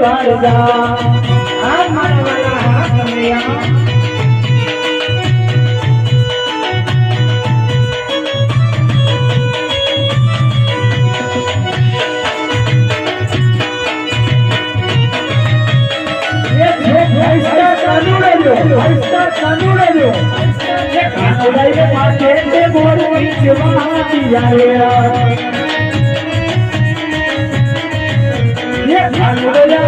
વાળજા આ મારા વાલા હા કનૈયા આ મારા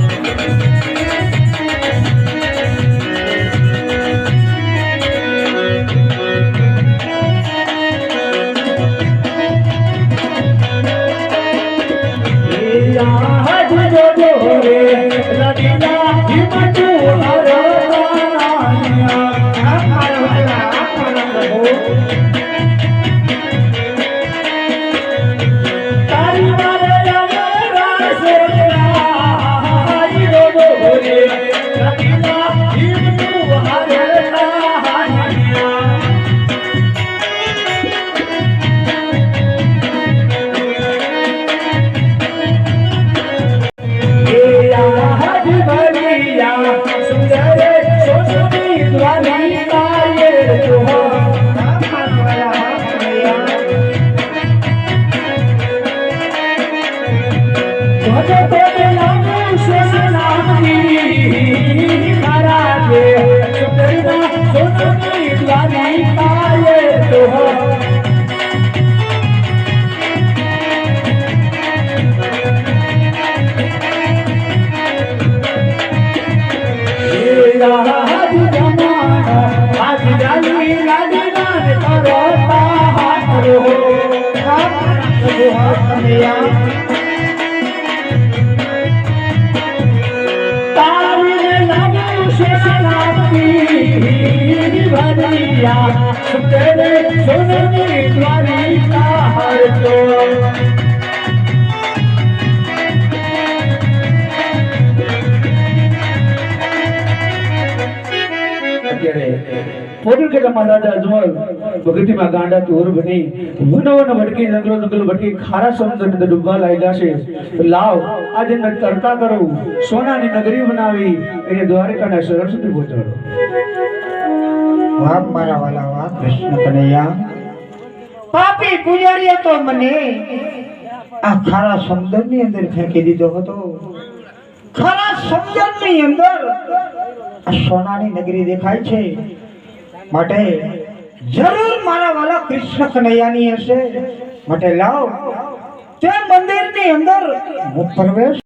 આ ભગતીમાં ગાંડા ચોર બની વનો ભટકી જંગલો જંગલ ભટકી ખારા સમુદ્ર ડૂબવા લાગ્યા છે. લાવ આજે મેં તરતા કરવું સોનાની નગરી બનાવી એને દ્વારકાના શરણ સુધી પહોંચાડો. વાહ મારા વાલા વાહ કૃષ્ણ કનૈયા. પાપી પુજારીએ તો મને. આ ખારા સમુદ્રની અંદર ફેંકી દીધો હતો. ખારા સમુદ્રની અંદર. આ સોનાની નગરી દેખાય છે. માટે જરૂર મારા વાલા કૃષ્ણ કનૈયાની હશે. માટે લાવ તે મંદિરની અંદર પ્રવેશ